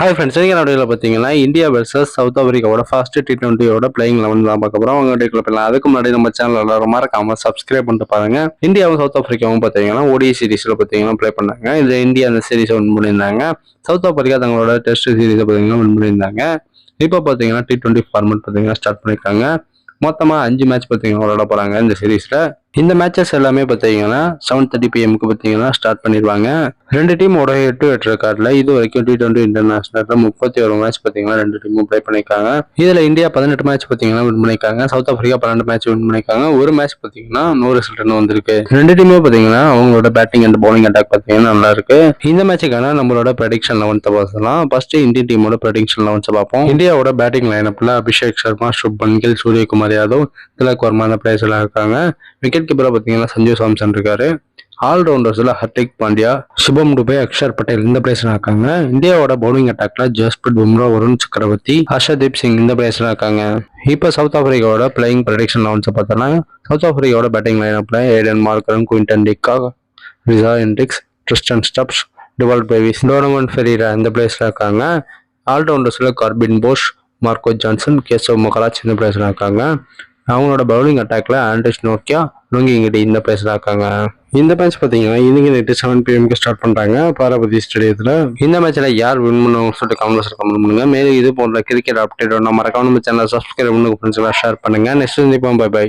Hi friends நீங்கள் நடுவில் பார்த்தீங்கன்னா இந்தியா வெர்சஸ் சவுத் ஆஃப்ரிக்காவோட ஃபர்ஸ்ட் டி டுவெண்ட்டியோட பிளேயிங் லெவன் தான் பார்க்க போகிறோம் அவங்க டேக்கில் போயிடலாம். அதுக்கு முன்னாடி நம்ம சேனல் எல்லாரும் மறக்காம சப்ஸ்கிரைப் பண்ணிட்டு பாருங்க. இந்தியாவும் சவுத் ஆஃப்ரிக்காவும் பார்த்தீங்கன்னா ஓடி சீரிஸில் பார்த்தீங்கன்னா ப்ளே பண்ணாங்க. இது இந்தியா அந்த சீரிஸை வின் பண்ணியிருந்தாங்க. சவுத் ஆஃப்ரிக்கா தங்களோட டெஸ்ட் சீரிஸை பார்த்தீங்கன்னா வின் பண்ணியிருந்தாங்க. இப்போ பார்த்தீங்கன்னா டி டுவெண்ட்டி ஃபார்மெட் பார்த்தீங்கன்னா ஸ்டார்ட் பண்ணியிருக்காங்க மொத்தமாக அஞ்சு மேட்ச் பார்த்தீங்கன்னா விளையாட போகிறாங்க இந்த சீரீஸில் இந்த மேட்சஸ் எல்லாமே பார்த்தீங்கன்னா செவன் தேர்ட்டி பிஎம்க்கு பார்த்தீங்கன்னா ஸ்டார்ட் பண்ணிடுவாங்க. ரெண்டு டீமோட எட்டு எட்டு ரெக்கார்டில் இது வரைக்கும் டி டுவெண்ட்டி இன்டர்நேஷனலில் முப்பத்தி ஒரு மேட்ச் பார்த்தீங்கன்னா ரெண்டு டீமும் ப்ளே பண்ணியிருக்காங்க. இதில் இந்தியா பதினெட்டு மேட்ச் பார்த்தீங்கன்னா வின் பண்ணியிருக்காங்க. சவுத் ஆஃப்ரிக்கா பன்னெண்டு மேட்ச் வின் பண்ணியிருக்காங்க. ஒரு மேட்ச் பார்த்தீங்கன்னா நோ ரிசல்ட்னு வந்திருக்கு. ரெண்டு டீமே பார்த்தீங்கன்னா அவங்களோட பேட்டிங் அண்ட் பவுலிங் அட்டாக் பார்த்தீங்கன்னா நல்லா இருக்கு. இந்த மேட்சுக்கான நம்மளோட ப்ரெடிக்ஷன் லெவன்த்தை பார்த்துலாம் ஃபர்ஸ்ட் இந்தியன் டீமோட ப்ரெடிக்ஷன் லெவன்ஸை பார்ப்போம். இந்தியாவோட பேட்டிங் லைனப்பில் அபிஷேக் சர்மா சுப்மன் கில் சூரியகுமார் யாதவ் திலக் வர்மா அந்த பிளேயர்ஸ் எல்லாம் இருக்காங்க. விக்கெட் கீப்பராக பார்த்தீங்கன்னா சஞ்சு சாம்சன் இருக்காரு ஆல்ரவுண்டர்ஸ்ல ஹர்திக் பாண்டியா சுபம் டுபே அக்ஷர் பட்டேல் இந்த பிளேஸ்ல இருக்காங்க. இந்தியாவோட பவுலிங் அட்டாக்ல ஜஸ்பிரீத் பும்ரா வருண் சக்கரவர்த்தி ஹர்ஷதீப் சிங் இந்த பிளேஸ்ல இருக்காங்க. இப்போ சவுத் ஆப்பிரிக்காவோட பிளேயிங் ப்ரடிக்ஷன் லெவன்ஸை பார்த்தோன்னா சவுத் ஆப்பிரிக்காவோட batting லைனப்ல Aiden Markram Quinton de Kock Reeza Hendricks Tristan Stubbs Dewald Brevis Donovan Ferreira இந்த பிளேஸ்ல இருக்காங்க. ஆல்ரவுண்டர்ஸ்ல Corbin Bosch Marco Jansen Keshav Maharaj இந்த பிளேஸ்ல இருக்காங்க. அவங்களோட பவுலிங் அட்டாக்ல ஆண்ட்ரிஸ் நோக்கியா நுங்கிங்கிட்டு இந்த பிளேஸ்ல இருக்காங்க. இந்த மேட்ச் பார்த்தீங்கன்னா இன்னைக்கு நைட்டு செவன் பிஎம்க்கு ஸ்டார்ட் பண்ணுறாங்க பாரபதி ஸ்டேடியத்தில் இந்த மேட்ச்சில் யார் வின் பண்ணுவாங்க சொல்லிட்டு கமெண்ட்ஸ் கமெண்ட் பண்ணுங்க. மேலும் இது போன்ற கிரிக்கெட் அப்டேட் மறக்காம நம்ம சேனல் சப்ஸ்கிரைப் பண்ணுங்க ஃப்ரெண்ட்ஸ் எல்லாம் ஷேர் பண்ணுங்க. நெக்ஸ்ட் சந்திப்போம் பை பை